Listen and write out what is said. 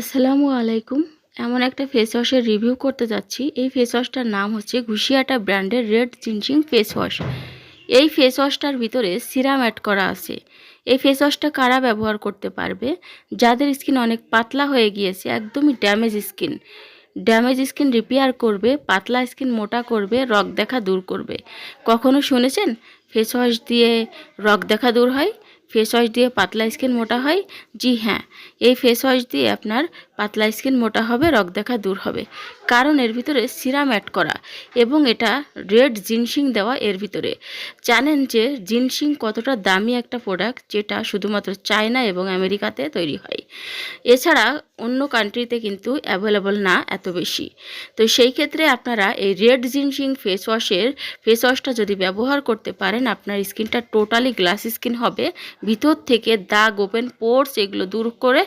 আসসালামু আলাইকুম। এমন একটা ফেস ওয়াশের রিভিউ করতে যাচ্ছি। এই ফেস ওয়াশটার নাম হচ্ছে ঘুষিয়াটা ব্র্যান্ডের রেড জিনসিং ফেস ওয়াশ এই ফেস ওয়াশটার ভিতরে সিরাম অ্যাড করা আছে। এই ফেস ওয়াশটা কারা ব্যবহার করতে পারবে? যাদের স্কিন অনেক পাতলা হয়ে গিয়েছে, একদমই damage skin damage skin repair করবে, পাতলা স্কিন মোটা করবে রক দেখা দূর করবে। কখনো শুনেছেন? ফেস ওয়াশ দিয়ে রগ দেখা দূর হয়? ফেস ওয়াশ দিয়ে পাতলা স্কিন মোটা হয়? জি হ্যাঁ এই ফেস ওয়াশ দিয়ে আপনার পাতলা স্কিন মোটা হবে, রগ দেখা দূর হবে। কারণ এর ভিতরে সিরাম অ্যাড করা এবং এটা রেড জিনসিং দেওয়া এর ভিতরে। জানেন যে জিনসিং কতটা দামি একটা প্রোডাক্ট যেটা শুধুমাত্র চায়না এবং আমেরিকাতে তৈরি হয়। এছাড়া অন্য কান্ট্রিতে কিন্তু অ্যাভেলেবল না এত বেশি। তো সেই ক্ষেত্রে আপনারা এই রেড জিনসিং ফেস ওয়াশের ফেস ওয়াশটা যদি ব্যবহার করতে পারেন, আপনার স্কিনটা টোটালি গ্লাস স্কিন হবে। ভিতর থেকে দাগ ওপেন পোর্স এগুলো দূর করে